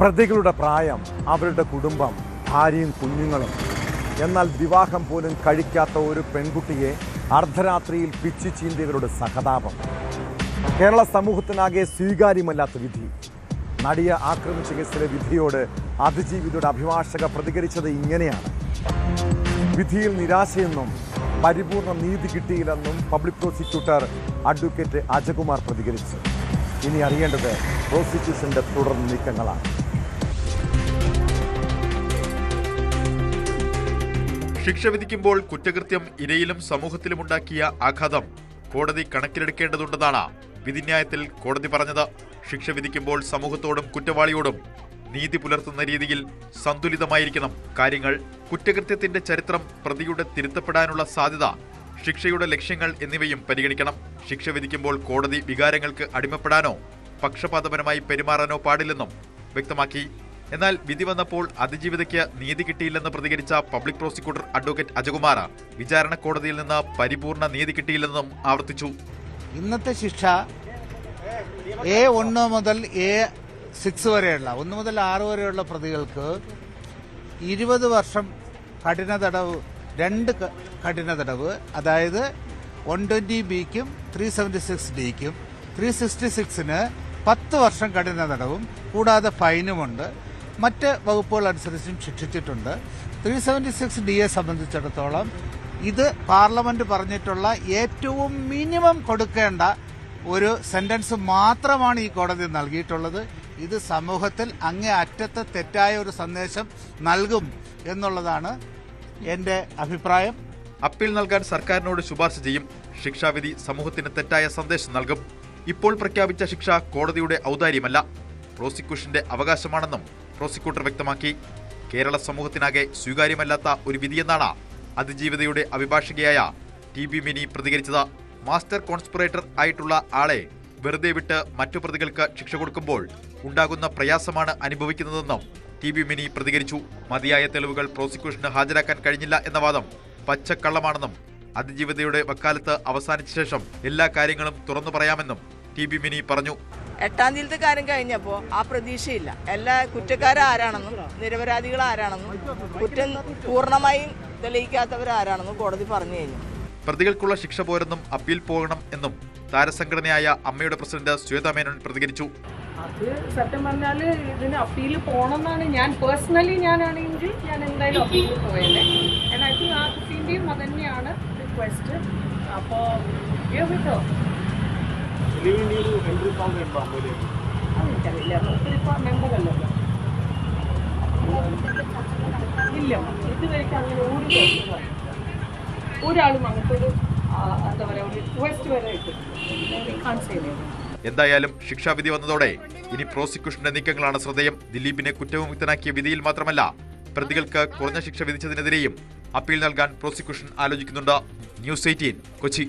പ്രതികളുടെ പ്രായം അവരുടെ കുടുംബം ഭാര്യയും കുഞ്ഞുങ്ങളും. എന്നാൽ വിവാഹം പോലും കഴിക്കാത്ത ഒരു പെൺകുട്ടിയെ അർദ്ധരാത്രിയിൽ പിച്ചു സഹതാപം. കേരള സമൂഹത്തിനാകെ സ്വീകാര്യമല്ലാത്ത വിധി. നടിയെ ആക്രമിച്ച കേസിലെ വിധിയോട് അതിജീവിതയുടെ അഭിഭാഷക പ്രതികരിച്ചത് ഇങ്ങനെയാണ്. വിധിയിൽ നിരാശയെന്നും പരിപൂർണ നീതി കിട്ടിയില്ലെന്നും പബ്ലിക് പ്രോസിക്യൂട്ടർ അഡ്വക്കേറ്റ് അജകുമാർ പ്രതികരിച്ചു. ഇനി അറിയേണ്ടത് പ്രോസിക്യൂഷന്റെ തുടർ നീക്കങ്ങളാണ്. ശിക്ഷ വിധിക്കുമ്പോൾ കുറ്റകൃത്യം ഇരയിലും സമൂഹത്തിലുമുണ്ടാക്കിയ ആഘാതം കോടതി കണക്കിലെടുക്കേണ്ടതുണ്ടെന്നാണ് വിധിന്യായത്തിൽ കോടതി പറഞ്ഞത്. ശിക്ഷ വിധിക്കുമ്പോൾ സമൂഹത്തോടും കുറ്റവാളിയോടും നീതി പുലർത്തുന്ന രീതിയിൽ സന്തുലിതമായിരിക്കണം കാര്യങ്ങൾ. കുറ്റകൃത്യത്തിന്റെ ചരിത്രം പ്രതിയുടെ തിരുത്തപ്പെടാനുള്ള സാധ്യത ശിക്ഷയുടെ ലക്ഷ്യങ്ങൾ എന്നിവയും പരിഗണിക്കണം. ശിക്ഷ വിധിക്കുമ്പോൾ കോടതി വികാരങ്ങൾക്ക് അടിമപ്പെടാനോ പക്ഷപാതപരമായി പെരുമാറാനോ പാടില്ലെന്നും വ്യക്തമാക്കി എന്നാൽ വിധി വന്നപ്പോൾ അതിജീവിതയ്ക്ക് നീതി കിട്ടിയില്ലെന്ന് പ്രതികരിച്ച പബ്ലിക് പ്രോസിക്യൂട്ടർ അഡ്വക്കേറ്റ് അജകുമാർ വിചാരണ കോടതിയിൽ നിന്ന് പരിപൂർണ നീതി കിട്ടിയില്ലെന്നും ആവർത്തിച്ചു. ഇന്നത്തെ ശിക്ഷ എ ഒന്ന് മുതൽ എ സിക്സ് വരെയുള്ള ഒന്ന് മുതൽ ആറ് വരെയുള്ള പ്രതികൾക്ക് ഇരുപത് വർഷം കഠിന തടവ് രണ്ട് കഠിന തടവ് അതായത് വൺ ട്വന്റി ബിക്കും ത്രീ സെവന്റി സിക്സ് ഡിക്കും ത്രീ സിക്സ്റ്റി സിക്സിന് പത്ത് വർഷം കഠിന തടവും കൂടാതെ ഫൈനുമുണ്ട് മറ്റ് വകുപ്പുകൾ അനുസരിച്ചും ശിക്ഷിച്ചിട്ടുണ്ട്. Three seventy six D A സംബന്ധിച്ചിടത്തോളം ഇത് പാർലമെന്റ് പറഞ്ഞിട്ടുള്ള ഏറ്റവും മിനിമം കൊടുക്കേണ്ട ഒരു സെന്റൻസ് മാത്രമാണ് ഈ കോടതി നൽകിയിട്ടുള്ളത്. ഇത് സമൂഹത്തിൽ അങ്ങേ അറ്റത്തെ തെറ്റായ ഒരു സന്ദേശം നൽകും എന്നുള്ളതാണ് എന്റെ അഭിപ്രായം. അപ്പീൽ നൽകാൻ സർക്കാരിനോട് ശുപാർശ ചെയ്യും. ശിക്ഷാവിധി സമൂഹത്തിന് തെറ്റായ സന്ദേശം നൽകും. ഇപ്പോൾ പ്രഖ്യാപിച്ച ശിക്ഷ കോടതിയുടെ ഔദാര്യമല്ല. പ്രോസിക്യൂഷന്റെ അവകാശമാണെന്നും പ്രോസിക്യൂട്ടർ വ്യക്തമാക്കി. കേരള സമൂഹത്തിനാകെ സ്വീകാര്യമല്ലാത്ത ഒരു വിധിയെന്നാണ് അതിജീവിതയുടെ അഭിഭാഷകയായ ടി ബി മിനി പ്രതികരിച്ചത്. മാസ്റ്റർ കോൺസ്പിറേറ്റർ ആയിട്ടുള്ള ആളെ വെറുതെ വിട്ട് മറ്റു പ്രതികൾക്ക് ശിക്ഷ കൊടുക്കുമ്പോൾ ഉണ്ടാകുന്ന പ്രയാസമാണ് അനുഭവിക്കുന്നതെന്നും ടി ബി മിനി പ്രതികരിച്ചു. മതിയായ തെളിവുകൾ പ്രോസിക്യൂഷന് ഹാജരാക്കാൻ കഴിഞ്ഞില്ല എന്ന വാദം പച്ചക്കള്ളമാണെന്നും അതിജീവിതയുടെ വക്കാലത്ത് അവസാനിച്ച ശേഷം എല്ലാ കാര്യങ്ങളും തുറന്നു പറയാമെന്നും ടി ബി മിനി പറഞ്ഞു. എട്ടാം തീയതിയിലത്തെ കാര്യം കഴിഞ്ഞപ്പോ ആ പ്രതീക്ഷയില്ല. എല്ലാ കുറ്റക്കാരാരാണെന്നും നിരപരാധികൾ ആരാണെന്നും കുറ്റം പൂർണമായും തെളിയിക്കാത്തവരാരാണെന്നും കോടതി പറഞ്ഞു കഴിഞ്ഞു. പ്രതികൾക്കുള്ള ശിക്ഷ പോരെന്നും അപ്പീൽ പോകണം എന്നും താരസംഘടനയായ അമ്മയുടെ പ്രസിഡന്റ് ശ്വേത മേനോൻ പ്രതികരിച്ചു. അത് സത്യം പറഞ്ഞാൽ ഇതിന് അപ്പീൽ പോകണമെന്നാണ് ഞാൻ പേഴ്സണലി ഞാനാണെങ്കിൽ ഞാൻ എന്തായാലും അപ്പീൽ പോയല്ലേ ഞാൻ ഐ തിങ്ക് ആ കുട്ടീന്റെയും അത് തന്നെയാണ് റിക്വസ്റ്റ്. അപ്പോൾ ഒത്തിരിപ്പോൾ മെമ്പർ അല്ലല്ലോ ഇല്ല ഇതുവരെയ്ക്ക് അങ്ങനെ ഒരു ദിവസം ഒരാളും അങ്ങനത്തൊരു ആ, എന്താ പറയുക ഒരു റിക്വസ്റ്റ് വരെ ഇട്ടിട്ടില്ല. കാണിച്ചു എന്തായാലും ശിക്ഷാവിധി വന്നതോടെ ഇനി പ്രോസിക്യൂഷന്റെ നീക്കങ്ങളാണ് ശ്രദ്ധേയം. ദിലീപിനെ കുറ്റവിമുക്തനാക്കിയ വിധിയിൽ മാത്രമല്ല പ്രതികൾക്ക് കുറഞ്ഞ ശിക്ഷ വിധിച്ചതിനെതിരെയും അപ്പീൽ നൽകാൻ പ്രോസിക്യൂഷൻ ആലോചിക്കുന്നുണ്ട്. News eighteen Kochi.